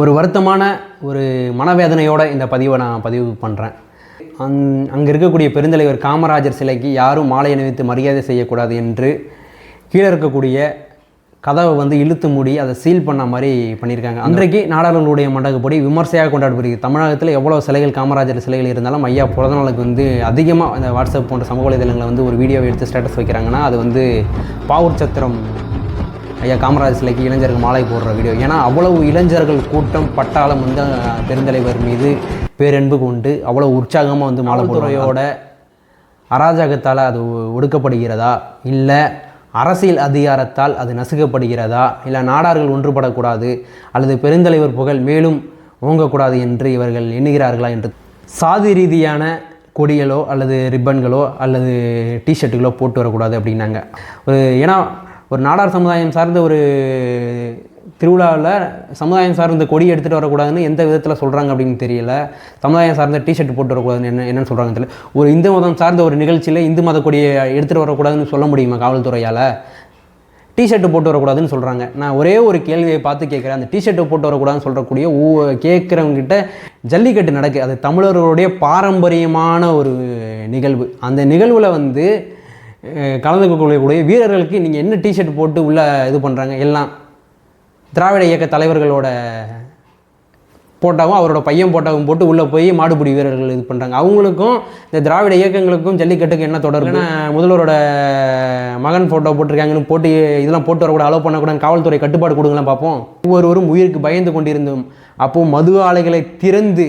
ஒரு வருத்தமான ஒரு மனவேதனையோட இந்த பதிவை நான் பதிவு பண்ணுறேன் அங் அங்கே இருக்கக்கூடிய பெருந்தலைவர் காமராஜர் சிலைக்கு யாரும் மாலை அணிவித்து மரியாதை செய்யக்கூடாது என்று கீழே இருக்கக்கூடிய கதவை வந்து இழுத்து மூடி அதை சீல் பண்ண மாதிரி பண்ணியிருக்காங்க. அன்றைக்கு நாடாளுடைய மண்டகப்படி விமர்சையாக கொண்டாடப்படுகிறது. தமிழகத்தில் எவ்வளோ சிலைகள் காமராஜர் சிலைகள் இருந்தாலும் ஐயா பிறந்த நாளுக்கு வந்து அதிகமாக அந்த வாட்ஸ்அப் போன்ற சமூக வலைதளங்களை வந்து ஒரு வீடியோவை எடுத்து ஸ்டேட்டஸ் வைக்கிறாங்கன்னா அது வந்து பாவூர் சத்திரம் ஐயா காமராஜர் சிலைக்கு இளைஞர்கள் மாலை போடுற வீடியோ. ஏன்னா அவ்வளவு இளைஞர்கள் கூட்டம் பட்டாளம் வந்து பெருந்தலைவர் மீது பேரன்பு கொண்டு அவ்வளோ உற்சாகமாக வந்து மாலை போடுறையோட அராஜகத்தால் அது ஒடுக்கப்படுகிறதா? இல்லை அரசியல் அதிகாரத்தால் அது நசுக்கப்படுகிறதா? இல்லை நாடார்கள் ஒன்றுபடக்கூடாது அல்லது பெருந்தலைவர் புகழ் மேலும் ஓங்கக்கூடாது என்று இவர்கள் எண்ணுகிறார்களா என்று சாதி ரீதியான கொடிகளோ அல்லது ரிப்பன்களோ அல்லது டிஷர்ட்டுகளோ போட்டு வரக்கூடாது அப்படின்னாங்க. ஒரு ஏன்னா ஒரு நாடார் சமுதாயம் சார்ந்த ஒரு திருவிழாவில் சமுதாயம் சார்ந்த கொடி எடுத்துகிட்டு வரக்கூடாதுன்னு எந்த விதத்தில் சொல்கிறாங்க அப்படின்னு தெரியல. சமுதாயம் சார்ந்த டிஷர்ட் போட்டு வரக்கூடாதுன்னு என்ன என்னன்னு சொல்கிறாங்கன்னு தெரியல. ஒரு இந்து மதம் சார்ந்த ஒரு நிகழ்ச்சியில் இந்து மத கொடியை எடுத்துகிட்டு வரக்கூடாதுன்னு சொல்ல முடியுமா காவல்துறையால்? டிஷர்ட்டு போட்டு வரக்கூடாதுன்னு சொல்கிறாங்க நான் ஒரே ஒரு கேள்வியை பார்த்து கேட்குறேன். அந்த டிஷர்ட்டு போட்டு வரக்கூடாதுன்னு சொல்கிறக்கூடிய ஊ கேட்குறவங்ககிட்ட ஜல்லிக்கட்டு நடக்கு. அது தமிழர்களுடைய பாரம்பரியமான ஒரு நிகழ்வு. அந்த நிகழ்வில் வந்து அஹ், கலந்துக்கக்கூடிய வீரர்களுக்கு நீங்கள் என்ன டிஷர்ட் போட்டு உள்ளே இது பண்ணுறாங்க எல்லாம் திராவிட இயக்க தலைவர்களோட போட்டாவும் அவரோட பையன் போட்டாவும் போட்டு உள்ளே போய் மாடுபிடி வீரர்கள் இது பண்ணுறாங்க அவங்களுக்கும் இந்த திராவிட இயக்கங்களுக்கும் ஜல்லிக்கட்டுக்கு என்ன தொடர்பு? ஏன்னா முதல்வரோட மகன் ஃபோட்டோ போட்டிருக்காங்கன்னு போட்டு இதெல்லாம் போட்டு வரக்கூடாது அலோவ் பண்ணக்கூடாது காவல்துறை கட்டுப்பாடு கொடுங்கலாம் பார்ப்போம். ஒவ்வொருவரும் உயிருக்கு பயந்து கொண்டிருந்தோம். அப்போது மது ஆலைகளை திறந்து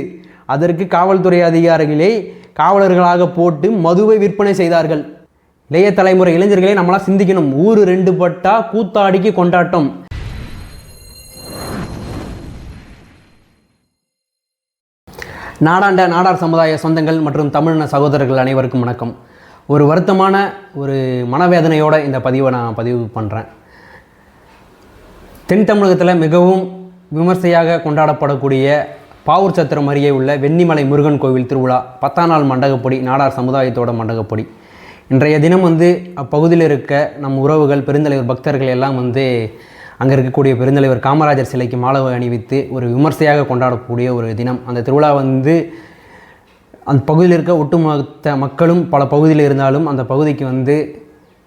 அதற்கு காவல்துறை அதிகாரிகளை காவலர்களாக போட்டு மதுவை விற்பனை செய்தார்கள். இளைய தலைமுறை இளைஞர்களே நம்மளாம் சிந்திக்கணும். ஊர் ரெண்டு பட்டா கூத்தாடிக்கு கொண்டாட்டம். நாடாண்ட நாடார் சமுதாய சொந்தங்கள் மற்றும் தமிழின சகோதரர்கள் அனைவருக்கும் வணக்கம். ஒரு வருத்தமான ஒரு மனவேதனையோட இந்த பதிவை நான் பதிவு பண்ணுறேன் தென் தமிழகத்தில் மிகவும் விமர்சையாக கொண்டாடப்படக்கூடிய பாவூர் சத்திரம் அருகே உள்ள வெண்ணிமலை முருகன் கோவில் திருவிழா பத்தாம் நாள் மண்டகப்படி நாடார் சமுதாயத்தோட மண்டகப்படி. இன்றைய தினம் வந்து அப்பகுதியில் இருக்க நம் உறவுகள் பெருந்தலைவர் பக்தர்கள் எல்லாம் வந்து அங்கே இருக்கக்கூடிய பெருந்தலைவர் காமராஜர் சிலைக்கு மாலை அணிவித்து ஒரு விமர்சையாக கொண்டாடக்கூடிய ஒரு தினம். அந்த திருவிழா வந்து அந்த பகுதியில் இருக்க ஒட்டுமொத்த மக்களும் பல பகுதியில் இருந்தாலும் அந்த பகுதிக்கு வந்து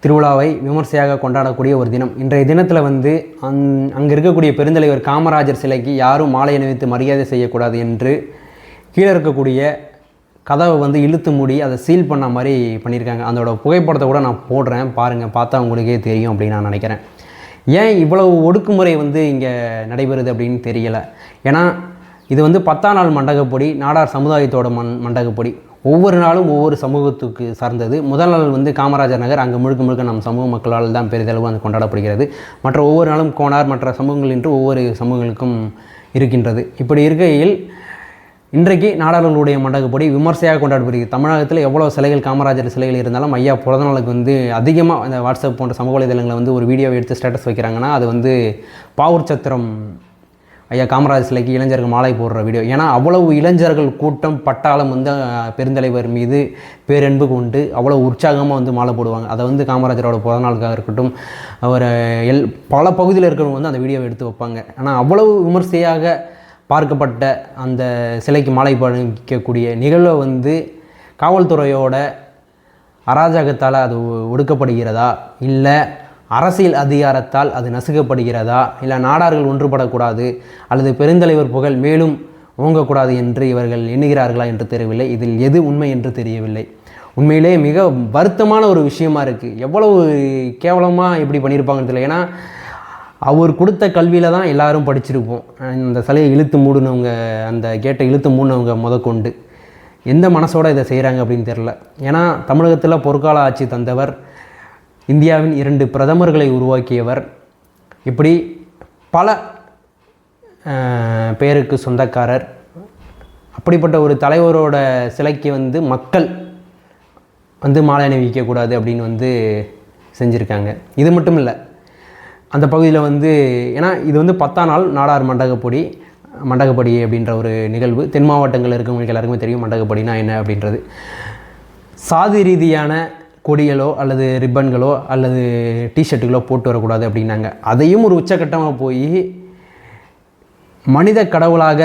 திருவிழாவை விமர்சையாக கொண்டாடக்கூடிய ஒரு தினம். இன்றைய தினத்தில் வந்து அங் அங்கே இருக்கக்கூடிய பெருந்தலைவர் காமராஜர் சிலைக்கு யாரும் மாலை அணிவித்து மரியாதை செய்யக்கூடாது என்று கீழே இருக்கக்கூடிய கதவை வந்து இழுத்து மூடி அதை சீல் பண்ண மாதிரி பண்ணியிருக்காங்க. அதோட புகைப்படத்தை கூட நான் போடுறேன். பாருங்கள் பார்த்தா உங்களுக்கே தெரியும் அப்படின்னு நான் நினைக்கிறேன். ஏன் இவ்வளவு ஒடுக்குமுறை வந்து இங்கே நடைபெறுது அப்படின்னு தெரியலை. ஏன்னா இது வந்து பத்தாம் நாள் மண்டகப்படி நாடார் சமுதாயத்தோட மண் மண்டகப்படி. ஒவ்வொரு நாளும் ஒவ்வொரு சமூகத்துக்கு சார்ந்தது. முதல் நாள் வந்து காமராஜர் நகர் அங்கே முழுக்க முழுக்க நம் சமூக மக்களால் தான் பெரிதளவு அது கொண்டாடப்படுகிறது. மற்ற ஒவ்வொரு நாளும் கோனார் மற்ற சமூகங்கள் என்று ஒவ்வொரு சமூகங்களுக்கும் இருக்கின்றது. இப்படி இருக்கையில் இன்றைக்கு நாடாளுடைய மண்டகப்படி விமர்சையாக கொண்டாடப்படுகிறது. தமிழகத்தில் எவ்வளோ சிலைகள் காமராஜர் சிலைகள் இருந்தாலும் ஐயா பிறந்த நாளுக்கு வந்து அதிகமாக அந்த வாட்ஸ்அப் போன்ற சமூக வலைதளங்களை வந்து ஒரு வீடியோ எடுத்து ஸ்டேட்டஸ் வைக்கிறாங்கன்னா அது வந்து பாவூர் சத்திரம் ஐயா காமராஜர் சிலைக்கு இளைஞர்கள் மாலை போடுற வீடியோ ஏன்னா அவ்வளவு இளைஞர்கள் கூட்டம் பட்டாளம் வந்து பெருந்தலைவர் மீது பேரன்பு கொண்டு அவ்வளோ உற்சாகமாக வந்து மாலை போடுவாங்க. அதை வந்து காமராஜரோட பிறந்த நாளுக்காக இருக்கட்டும் அவர் எல் பல பகுதியில் இருக்கிறவங்க வந்து அந்த வீடியோவை எடுத்து வைப்பாங்க. ஆனால் அவ்வளவு விமர்சையாக பார்க்கப்பட்ட அந்த சிலைக்கு மாலை பணிக்கக்கூடிய நிகழ்வை வந்து காவல்துறையோட அராஜகத்தால் அது ஒடுக்கப்படுகிறதா? இல்லை அரசியல் அதிகாரத்தால் அது நசுக்கப்படுகிறதா? இல்லை நாடார்கள் ஒன்றுபடக்கூடாது அல்லது பெருந்தலைவர் புகழ் மேலும் ஓங்கக்கூடாது என்று இவர்கள் எண்ணுகிறார்களா என்று தெரியவில்லை. இதில் எது உண்மை என்று தெரியவில்லை. உண்மையிலே மிக வருத்தமான ஒரு விஷயமா இருக்குது எவ்வளவு கேவலமாக இப்படி பண்ணியிருப்பாங்கன்னு தெரியல. ஏன்னா அவர் கொடுத்த கல்வியில் தான் எல்லாரும் படிச்சிருப்போம். அந்த சிலையை இழுத்து மூடினவங்க அந்த கேட்டை இழுத்து மூடினவங்க முதற்கொண்டு. எந்த மனசோடு இதை செய்கிறாங்க அப்படின்னு தெரில ஏன்னா தமிழகத்தில் பொற்கால ஆட்சி தந்தவர் இந்தியாவின் இரண்டு பிரதமர்களை உருவாக்கியவர். இப்படி பல பேருக்கு சொந்தக்காரர். அப்படிப்பட்ட ஒரு தலைவரோட சிலைக்கு வந்து மக்கள் வந்து மாலை அணிவிக்கக்கூடாது அப்படின்னு வந்து செஞ்சுருக்காங்க. இது மட்டும் இல்லை அந்த பகுதியில் வந்து ஏன்னா இது வந்து பத்தாம் நாள் நாடார் மண்டகப்பொடி மண்டகப்படி அப்படின்ற ஒரு நிகழ்வு. தென் மாவட்டங்களில் இருக்கவங்களுக்கு எல்லாருக்குமே தெரியும் மண்டகப்படினா என்ன அப்படின்றது. சாதி ரீதியான கொடிகளோ அல்லது ரிப்பன்களோ அல்லது டிஷர்ட்டுகளோ போட்டு வரக்கூடாது அப்படின்னாங்க. அதையும் ஒரு உச்சக்கட்டமாக போய் மனித கடவுளாக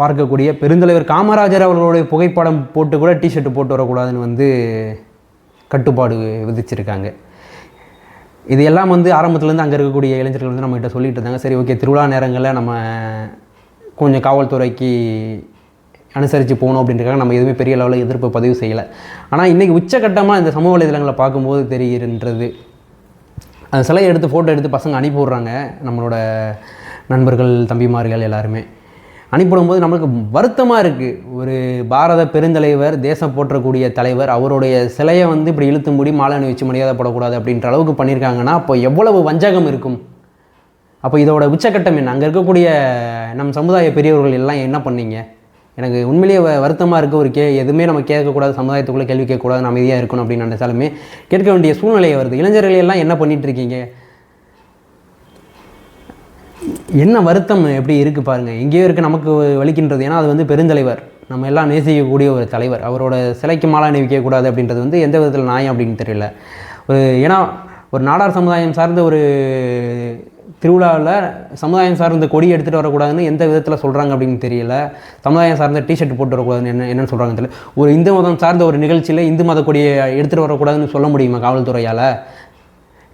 பார்க்கக்கூடிய பெருந்தலைவர் காமராஜர் அவர்களுடைய புகைப்படம் போட்டு கூட டிஷர்ட் போட்டு வரக்கூடாதுன்னு வந்து கட்டுப்பாடு விதிச்சிருக்காங்க. இது எல்லாம் வந்து ஆரம்பத்துலேருந்து அங்கே இருக்கக்கூடிய இளைஞர்கள் வந்து நம்மகிட்ட சொல்லிட்டு இருந்தாங்க. சரி ஓகே திருவிழா நேரங்களில் நம்ம கொஞ்சம் காவல்துறைக்கு அனுசரித்து போகணும் அப்படின்றக்காக நம்ம எதுவுமே பெரிய லெவலில் எதிர்ப்பு பதிவு செய்யலை. ஆனால் இன்றைக்கி உச்சக்கட்டமாக இந்த சமூக வலைதளங்களை பார்க்கும்போது தெரிகின்றது. அந்த சிலையை எடுத்து ஃபோட்டோ எடுத்து பசங்க அனுப்பி விட்றாங்க நம்மளோட நண்பர்கள் தம்பிமார்கள் எல்லாருமே. அனுப்பிவிடும்போது நம்மளுக்கு வருத்தமாக இருக்குது ஒரு பாரத பெருந்தலைவர் தேசம் போற்றக்கூடிய தலைவர் அவருடைய சிலையை வந்து இப்படி இழுத்து மூடி மாலை அணிவிச்சு மரியாதைப்படக்கூடாது அப்படின்ற அளவுக்கு பண்ணியிருக்காங்கன்னா அப்போ எவ்வளவு வஞ்சகம் இருக்கும்? அப்போ இதோட உச்சக்கட்டம் என்ன? அங்கே இருக்கக்கூடிய நம் சமுதாய பெரியவர்கள் எல்லாம் என்ன பண்ணீங்க? எனக்கு உண்மையிலேயே வருத்தமாக இருக்க. ஒரு கே எதுவுமே நம்ம கேட்கக்கூடாது சமுதாயத்துக்குள்ளே கேள்வி கேட்கக்கூடாது அமைதியாக இருக்கணும் அப்படின்னு நினைச்சாலுமே கேட்க வேண்டிய சூழ்நிலை வருது. இளைஞர்கள் எல்லாம் என்ன பண்ணிகிட்ருக்கீங்க இருக்கீங்க? என்ன வருத்தம் எப்படி இருக்குது பாருங்கள் எங்கேயோ இருக்குது நமக்கு வலிக்கின்றது. ஏன்னா அது வந்து பெருந்தலைவர். நம்ம எல்லாம் நேசிக்கக்கூடிய ஒரு தலைவர். அவரோட சிலைக்கு மாலை அணிவிக்கக்கூடாது அப்படின்றது வந்து எந்த விதத்தில் நியாயம் அப்படின்னு தெரியல. ஒரு ஏன்னா ஒரு நாடார் சமுதாயம் சார்ந்த ஒரு திருவிழாவில் சமுதாயம் சார்ந்த கொடி எடுத்துகிட்டு வரக்கூடாதுன்னு எந்த விதத்தில் சொல்கிறாங்க அப்படின்னு தெரியல. சமுதாயம் சார்ந்த டிஷர்ட் போட்டு வரக்கூடாதுன்னு என்ன என்னன்னு சொல்கிறாங்க தெரியல. ஒரு இந்து மதம் சார்ந்த ஒரு நிகழ்ச்சியில் இந்து மத கொடியை எடுத்துகிட்டு வரக்கூடாதுன்னு சொல்ல முடியுமா காவல்துறையால்?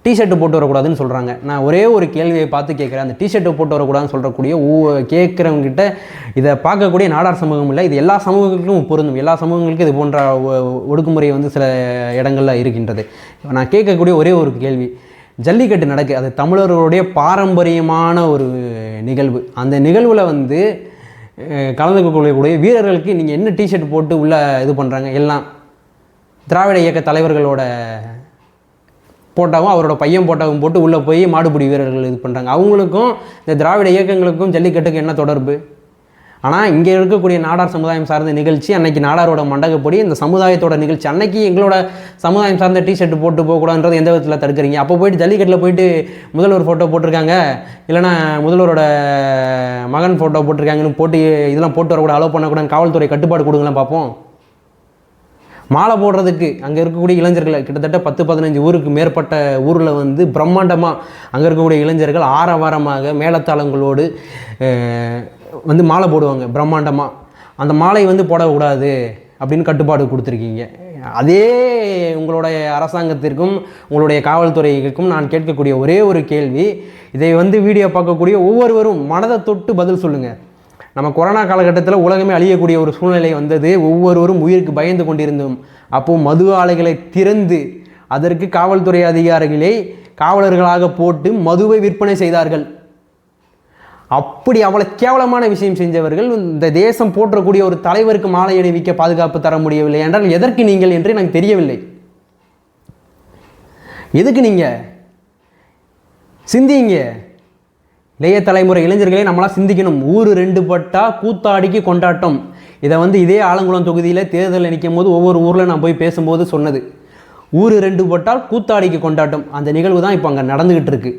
டிஷர்ட் போட்டு வரக்கூடாதுன்னு சொல்கிறாங்க நான் ஒரே ஒரு கேள்வியை பார்த்து கேட்குறேன். அந்த டிஷர்ட் போட்டு வரக்கூடாதுன்னு சொல்கிறக்கூடிய ஊ கேட்குறவங்ககிட்ட இதை பார்க்கக்கூடிய நாடார் சமூகம் இல்லை. இது எல்லா சமூகங்களுக்கும் பொருந்தும். எல்லா சமூகங்களுக்கும் இது போன்ற ஒ- ஒடுக்குமுறை வந்து சில இடங்களில் இருக்கின்றது. நான் கேட்கக்கூடிய ஒரே ஒரு கேள்வி. ஜல்லிக்கட்டு நடக்கு. அது தமிழர்களுடைய பாரம்பரியமான ஒரு நிகழ்வு. அந்த நிகழ்வில் வந்து கலந்து கொள்ளக்கூடிய வீரர்களுக்கு நீங்கள் என்ன டிஷர்ட் போட்டு உள்ளே இது பண்ணுறாங்க எல்லாம் திராவிட இயக்க தலைவர்களோட போட்டாவும் அவரோட பையன் போட்டாவும் போட்டு உள்ளே போய் மாடுபிடி வீரர்கள் இது பண்ணுறாங்க அவங்களுக்கும் இந்த திராவிட இயக்கங்களுக்கும் ஜல்லிக்கட்டுக்கு என்ன தொடர்பு? ஆனால் இங்கே இருக்கக்கூடிய நாடார் சமுதாயம் சார்ந்த நிகழ்ச்சி அன்னைக்கு நாடாரோட மண்டகப்படி இந்த சமுதாயத்தோட நிகழ்ச்சி அன்னைக்கு எங்களோட சமுதாயம் சார்ந்த டிஷர்ட் போட்டு போகக்கூடாதுன்றது எந்த விதத்தில் தடுக்கிறீங்க? அப்போ போயிட்டு ஜல்லிக்கட்டில் போயிட்டு முதல்வர் ஃபோட்டோ போட்டிருக்காங்க. இல்லைன்னா முதல்வரோட மகன் ஃபோட்டோ போட்டிருக்காங்கன்னு போட்டு இதெல்லாம் போட்டு வரக்கூட அலோவ் பண்ணக்கூடாது காவல்துறை கட்டுப்பாடு கொடுங்களேன் பார்ப்போம். மாலை போடுறதுக்கு அங்கே இருக்கக்கூடிய இளைஞர்கள் கிட்டத்தட்ட பத்து பதினஞ்சு ஊருக்கு மேற்பட்ட ஊரில் வந்து பிரம்மாண்டமாக அங்கே இருக்கக்கூடிய இளைஞர்கள் ஆரவாரமாக மேளத்தாளங்களோடு வந்து மாலை போடுவாங்க பிரம்மாண்டமாக அந்த மாலை வந்து போடக்கூடாது அப்படின்னு கட்டுப்பாடு கொடுத்துருக்கீங்க. அதே உங்களுடைய அரசாங்கத்திற்கும் உங்களுடைய காவல்துறைக்கும் நான் கேட்கக்கூடிய ஒரே ஒரு கேள்வி இதை வந்து வீடியோ பார்க்கக்கூடிய ஒவ்வொருவரும் மனதை தொட்டு பதில் சொல்லுங்கள் நம்ம கொரோனா காலகட்டத்தில் உலகமே அழியக்கூடிய ஒரு சூழ்நிலை வந்தது. ஒவ்வொருவரும் உயிருக்கு பயந்து கொண்டிருந்தோம். அப்போது மது ஆலைகளை திறந்து அதற்கு காவல்துறை அதிகாரிகளை காவலர்களாக போட்டு மதுவை விற்பனை செய்தார்கள். அப்படி அவ்வளோ கேவலமான விஷயம் செஞ்சவர்கள் இந்த தேசம் போற்றக்கூடிய ஒரு தலைவருக்கு மாலை அணிவிக்க பாதுகாப்பு தர முடியவில்லை என்றால் எதற்கு நீங்கள் என்று எனக்கு தெரியவில்லை. எதுக்கு நீங்கள் சிந்திங்க. இளைய தலைமுறை இளைஞர்களே நம்மளாம் சிந்திக்கணும். ஊர் ரெண்டு பட்டா கூத்தாடிக்கு கொண்டாட்டம். இதை வந்து இதே ஆலங்குளம் தொகுதியில் தேர்தலில் நிற்கும் போது ஒவ்வொரு ஊரில் நான் போய் பேசும்போது சொன்னது. ஊர் ரெண்டு பட்டால் கூத்தாடிக்கு கொண்டாட்டம். அந்த நிகழ்வு தான் இப்போ அங்கே நடந்துக்கிட்டு இருக்கு.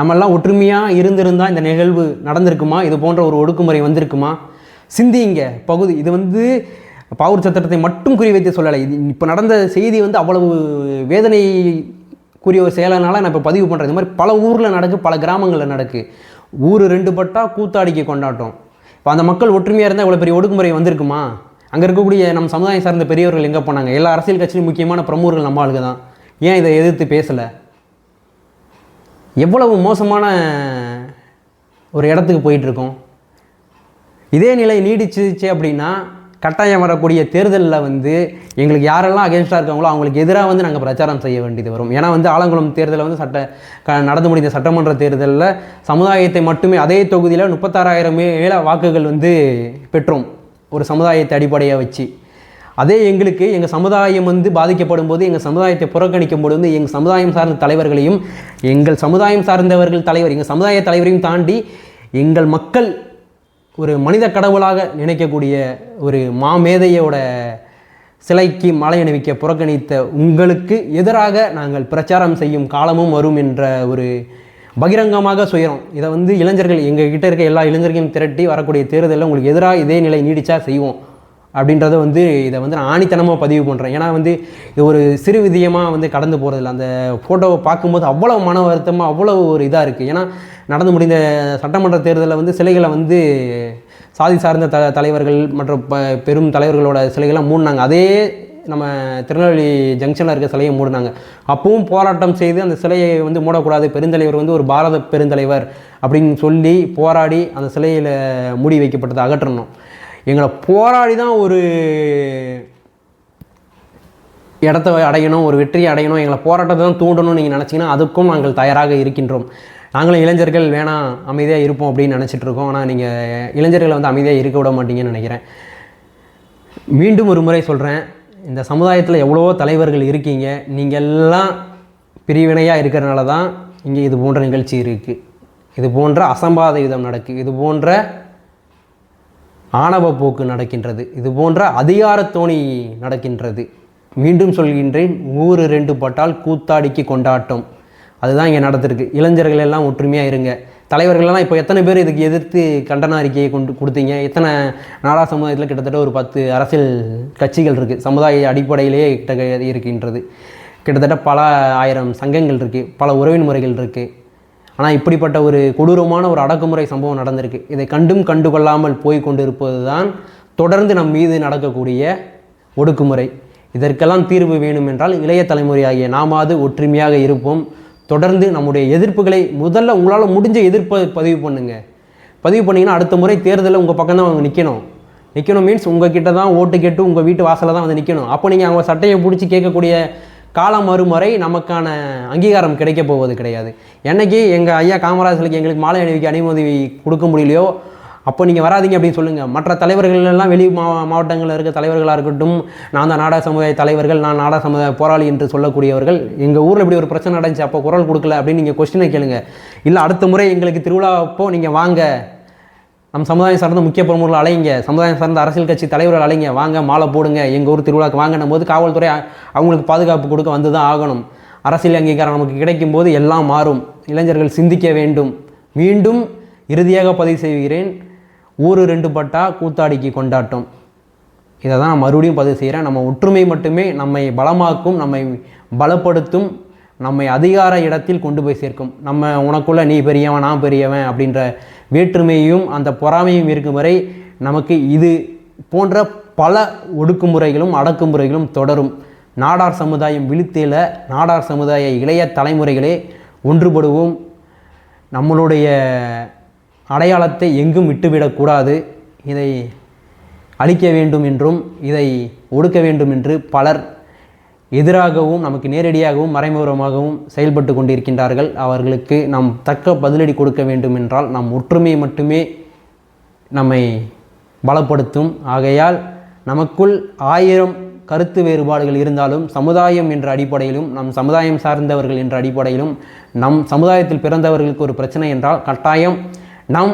நம்மெல்லாம் ஒற்றுமையாக இருந்திருந்தால் இந்த நிகழ்வு நடந்திருக்குமா? இது போன்ற ஒரு ஒடுக்குமுறை வந்திருக்குமா? சிந்திங்க பகுதி இது வந்து பாவூர் சத்திரத்தை மட்டும் குறிவைத்து சொல்லலை. இது இப்போ நடந்த செய்தி வந்து அவ்வளவு வேதனை கூறிய ஒரு செயலனால நான் இப்போ பதிவு பண்ணுறேன் இந்த மாதிரி பல ஊரில் நடக்கு பல கிராமங்களில் நடக்கு. ஊர் ரெண்டு பட்டா கூத்தாடிக்கு கொண்டாட்டம். இப்போ அந்த மக்கள் ஒற்றுமையாக இருந்தால் இவ்வளோ பெரிய ஒடுக்குமுறை வந்திருக்குமா? அங்கே இருக்கக்கூடிய நம்ம சமுதாயம் சார்ந்த பெரியவர்கள் எங்கே போனாங்க? எல்லா அரசியல் கட்சியிலும் முக்கியமான பிரமுகர்கள் நம்ம ஆளுங்க தான். ஏன் இதை எதிர்த்து பேசலை? எவ்வளவு மோசமான ஒரு இடத்துக்கு போயிட்டுருக்கோம் இதே நிலை நீடிச்சிச்சு அப்படின்னா கட்டாயம் வரக்கூடிய தேர்தலில் வந்து எங்களுக்கு யாரெல்லாம் அகேன்ஸ்டாக இருக்காங்களோ அவங்களுக்கு எதிராக வந்து நாங்கள் பிரச்சாரம் செய்ய வேண்டியது வரும். ஏன்னா வந்து ஆலங்குளம் தேர்தலில் வந்து சட்ட க நடந்து முடிந்த சட்டமன்ற தேர்தலில் சமுதாயத்தை மட்டுமே அதே தொகுதியில் முப்பத்தாறாயிரம் ஏழ வாக்குகள் வந்து பெற்றோம். ஒரு சமுதாயத்தை அடிப்படையாக வச்சு. அதே எங்களுக்கு எங்கள் சமுதாயம் வந்து பாதிக்கப்படும் போது எங்கள் சமுதாயத்தை புறக்கணிக்கும் போது வந்து எங்கள் சமுதாயம் சார்ந்த தலைவர்களையும் எங்கள் சமுதாயம் சார்ந்தவர்கள் தலைவர் எங்கள் சமுதாய தலைவரையும் தாண்டி எங்கள் மக்கள் ஒரு மனித கடவுளாக நினைக்கக்கூடிய ஒரு மாமேதையோட சிலைக்கு மலை அணிவிக்க புறக்கணித்த உங்களுக்கு எதிராக நாங்கள் பிரச்சாரம் செய்யும் காலமும் வரும் என்ற ஒரு பகிரங்கமாக சுயறோம் இதை வந்து இளைஞர்கள் எங்கள் கிட்ட இருக்க எல்லா இளைஞர்களையும் திரட்டி வரக்கூடிய தேர்தலில் உங்களுக்கு எதிராக இதே நிலை நீடிச்சா செய்வோம். அப்படின்றத வந்து இதை வந்து நான் ஆணித்தனமாக பதிவு பண்ணுறேன் ஏன்னா வந்து இது ஒரு சிறு விதியமாக வந்து கடந்து போகிறதில்ல அந்த ஃபோட்டோவை பார்க்கும்போது அவ்வளோ மன வருத்தமாக அவ்வளோ ஒரு இதாக இருக்குது ஏன்னா நடந்து முடிந்த சட்டமன்ற தேர்தலில் வந்து சிலைகளை வந்து சாதி சார்ந்த த தலைவர்கள் மற்றும் ப பெரும் தலைவர்களோட சிலைகள்லாம் மூடினாங்க. அதே நம்ம திருநெல்வேலி ஜங்ஷனில் இருக்க சிலையை மூடினாங்க. அப்பவும் போராட்டம் செய்து அந்த சிலையை வந்து மூடக்கூடாது. பெருந்தலைவர் வந்து ஒரு பாரத பெருந்தலைவர் அப்படின்னு சொல்லி போராடி அந்த சிலையில் மூடி வைக்கப்பட்டதை அகற்றணும். எங்களை போராடி தான் ஒரு இடத்த அடையணும் ஒரு வெற்றியை அடையணும். எங்களை போராட்டத்தை தான் தூண்டணும்னு நீங்கள் நினச்சிங்கன்னா அதுக்கும் நாங்கள் தயாராக இருக்கின்றோம். நாங்களும் இளைஞர்கள் வேணாம் அமைதியாக இருப்போம் அப்படின்னு நினச்சிட்டு இருக்கோம். ஆனால் நீங்கள் இளைஞர்களை வந்து அமைதியாக இருக்க விட மாட்டீங்கன்னு நினைக்கிறேன். மீண்டும் ஒரு முறை சொல்கிறேன் இந்த சமுதாயத்தில் எவ்வளவோ தலைவர்கள் இருக்கீங்க. நீங்கள் எல்லாம் பிரிவினையாக இருக்கிறனால தான் இங்கே இது போன்ற நிகழ்ச்சி இருக்குது இது போன்ற அசம்பாத யுதம் நடக்கு இது போன்ற ஆணவ போக்கு நடக்கின்றது. இது போன்ற அதிகாரத்தோணி நடக்கின்றது. மீண்டும் சொல்கின்றேன். ஊர் ரெண்டு பட்டால் கூத்தாடிக்கு கொண்டாட்டம். அதுதான் இங்கே நடந்திருக்கு. இளைஞர்கள் எல்லாம் ஒற்றுமையாக இருங்க. தலைவர்கள்லாம் இப்போ எத்தனை பேர் இதுக்கு எதிர்த்து கண்டன அறிக்கையை கொண்டு கொடுத்தீங்க? எத்தனை நாடா சமுதாயத்தில் கிட்டத்தட்ட ஒரு பத்து அரசியல் கட்சிகள் இருக்குது சமுதாய அடிப்படையிலேயே கிட்ட இருக்கின்றது. கிட்டத்தட்ட பல ஆயிரம் சங்கங்கள் இருக்குது பல உறவின் முறைகள் இருக்குது ஆனால் இப்படிப்பட்ட ஒரு கொடூரமான ஒரு அடக்குமுறை சம்பவம் நடந்திருக்கு. இதை கண்டும் கண்டு கொள்ளாமல் போய் கொண்டிருப்பது தான் தொடர்ந்து நம் மீது நடக்கக்கூடிய ஒடுக்குமுறை. இதற்கெல்லாம் தீர்வு வேணும் என்றால் இளைய தலைமுறையாகிய நாமாவது ஒற்றுமையாக இருப்போம். தொடர்ந்து நம்முடைய எதிர்ப்புகளை முதல்ல உங்களால் முடிஞ்ச எதிர்ப்பை பதிவு பண்ணுங்கள் பதிவு பண்ணிங்கன்னா அடுத்த முறை தேர்தலில் உங்கள் பக்கம் தான் அவங்க நிற்கணும் நிற்கணும் மீன்ஸ் உங்கள் கிட்ட தான் ஓட்டு கேட்டு உங்கள் வீட்டு வாசலில் தான் வந்து நிற்கணும் அப்போ நீங்கள் அவங்க சட்டையை பிடிச்சி கேட்கக்கூடிய காலம் மறுமுறை நமக்கான அங்கீகாரம் கிடைக்க போவது கிடையாது. என்றைக்கு எங்கள் ஐயா காமராஜர்களுக்கு எங்களுக்கு மாலை அணிவிக்க அனுமதி கொடுக்க முடியலையோ அப்போ நீங்கள் வராதீங்க அப்படின்னு சொல்லுங்கள் மற்ற தலைவர்கள் எல்லாம் வெளி மா மாவட்டங்களில் இருக்க தலைவர்களாக இருக்கட்டும் நான் தான் நாடா சமுதாய தலைவர்கள் நான் நாடா சமுதாய போராளி என்று சொல்லக்கூடியவர்கள் எங்கள் ஊரில் இப்படி ஒரு பிரச்சனை நடந்துச்சு அப்போ குரல் கொடுக்கல அப்படின்னு நீங்கள் கொஸ்டினை கேளுங்க. இல்லை அடுத்த முறை எங்களுக்கு திருவிழா அப்போ நீங்கள் வாங்க. நம் சமுதாயம் சார்ந்த முக்கிய பிரமுகர்கள் அலைங்க. சமுதாயம் சார்ந்த அரசியல் கட்சி தலைவர்கள் அலைங்க. வாங்க மாலை போடுங்க. எங்கள் ஊர் திருவிழாக்கு வாங்கினும் போது காவல்துறை அவங்களுக்கு பாதுகாப்பு கொடுக்க வந்து தான் ஆகணும். அரசியல் அங்கீகாரம் நமக்கு கிடைக்கும் போது எல்லாம் மாறும். இளைஞர்கள் சிந்திக்க வேண்டும். மீண்டும் இறுதியாக பதிவு செய்கிறேன். ஊரு ரெண்டு பட்டா கூத்தாடிக்கு கொண்டாட்டம். இதை தான் நான் மறுபடியும் பதிவு செய்கிறேன் நம்ம ஒற்றுமை மட்டுமே நம்மை பலமாக்கும் நம்மை பலப்படுத்தும் நம்மை அதிகார இடத்தில் கொண்டு போய் சேர்க்கும். நம்ம உனக்குள்ளே நீ பெரியவன் நான் பெரியவன் அப்படின்ற வேற்றுமையும் அந்த பொறாமையும் இருக்கும் வரை நமக்கு இது போன்ற பல ஒடுக்குமுறைகளும் அடக்குமுறைகளும் தொடரும். நாடார் சமுதாயம் விழித்தேல நாடார் சமுதாய இளைய தலைமுறைகளே ஒன்றுபடுவோம். நம்மளுடைய அடையாளத்தை எங்கும் விட்டுவிடக்கூடாது இதை அழிக்க வேண்டும் என்றும் இதை ஒடுக்க வேண்டும் என்று பலர் எதிராகவும் நமக்கு நேரடியாகவும் மறைமுகமாகவும் செயல்பட்டு கொண்டிருக்கின்றார்கள். அவர்களுக்கு நாம் தக்க பதிலடி கொடுக்க வேண்டும் என்றால் நம் ஒற்றுமை மட்டுமே நம்மை பலப்படுத்தும். ஆகையால் நமக்குள் ஆயிரம் கருத்து வேறுபாடுகள் இருந்தாலும் சமுதாயம் என்ற அடிப்படையிலும் நம் சமுதாயம் சார்ந்தவர்கள் என்ற அடிப்படையிலும் நம் சமுதாயத்தில் பிறந்தவர்களுக்கு ஒரு பிரச்சனை என்றால் கட்டாயம் நாம்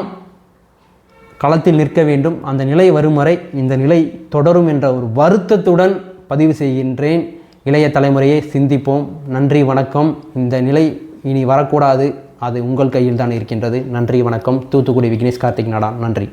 களத்தில் நிற்க வேண்டும். அந்த நிலை வரும் வரை இந்த நிலை தொடரும் என்ற ஒரு வருத்தத்துடன் பதிவு செய்கின்றேன். இளைய தலைமுறையை சிந்திப்போம். நன்றி வணக்கம். இந்த நிலை இனி வரக்கூடாது. அது உங்கள் கையில் தான் இருக்கின்றது. நன்றி வணக்கம். தூத்துக்குடி விக்னேஷ் கார்த்திக் நாடா நன்றி.